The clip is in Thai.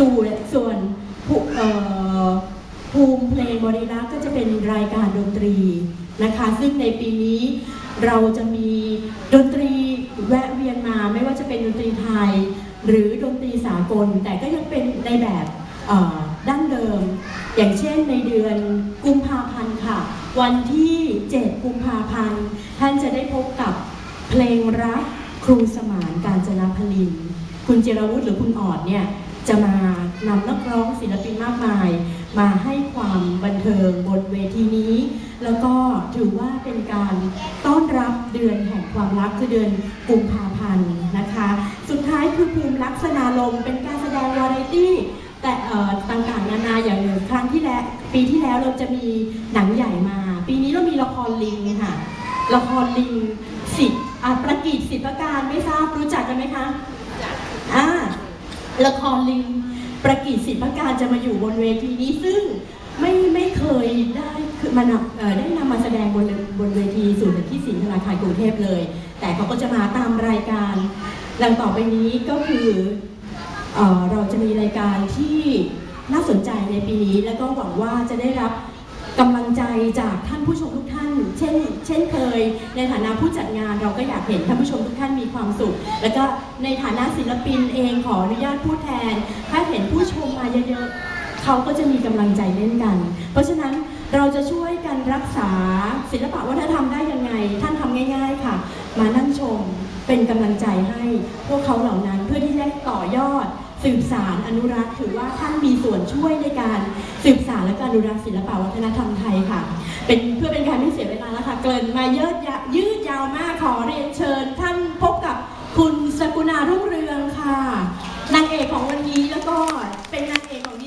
ส่วนส่วนภูมิเพลงบริรักษ์ก็จะเป็นรายการดนตรีนะคะ ซึ่งในปีนี้เราจะมีดนตรีแวะเวียนมาไม่ว่าจะเป็นดนตรีไทย หรือดนตรีสากล แต่ก็ยังเป็นในแบบดั้งเดิม อย่างเช่นในเดือนกุมภาพันธ์ค่ะ วันที่ 7 กุมภาพันธ์ ท่านจะได้พบกับเพลงรักครูสมานการจนพลิน คุณเจรวุฒิหรือคุณออดเนี่ย จะมานำนักร้องศิลปินมากมาย มาให้ความบันเทิงบนเวทีนี้ แล้วก็ถือว่าเป็นการต้อนรับเดือนแห่งความรักคือเดือนกุมภาพันธ์นะคะ สุดท้ายคือภูมิลักษณาลมเป็นการแสดงวาไรตี้แต่ต่างๆนานาอย่างครั้งที่แล้วปีที่แล้วเราจะมีหนังใหญ่มา ปีนี้เรามีละครลิงค่ะละครลิงสิทธิ์ประกิจสิทธิประการไม่ทราบรู้จักกันไหมคะอ่า ละครลิงประกิจสิทธิปการจะมาอยู่บนเวทีนี้ซึ่งไม่ไม่เคยได้คือมานำได้นำมาแสดงบนบนเวทีศูนย์ที่สินธนาคารกรุงเทพเลย แต่เขาก็จะมาตามรายการดังต่อไปนี้ก็คือเอเราจะมีรายการที่น่าสนใจในปีนี้ แล้วก็หวังว่าจะได้รับกำลังใจจากท่านผู้ชมทุกท่าน เช่นเช่นเคย ในฐานะผู้จัดงานเราก็อยากเห็นท่านผู้ชมทุกท่านมีความสุข แล้วก็ในฐานะศิลปินเองขออนุญาตพูดแทน ถ้าเห็นผู้ชมมาเยอะๆเขาก็จะมีกำลังใจเล่นกัน เพราะฉะนั้นเราจะช่วยกันรักษาศิลปะวัฒนธรรมได้ยังไง ท่านทำง่าย ๆค่ะ มานั่งชมเป็นกำลังใจให้พวกเขาเหล่านั้น สืบสารอนุรักษ์ถือว่าท่านมีส่วนช่วยในการสืบสารและการอนุรักษ์ศิลปวัฒนธรรมไทยค่ะ เป็นเพื่อเป็นการไม่เสียเวลาแล้วค่ะ เกินมาเยอะย,ยืดยาวมากขอเรียนเชิญ ท่านพบกับคุณสกุณารุ่งเรืองค่ะนางเอกของวันนี้แล้วก็เป็นนางเอกของ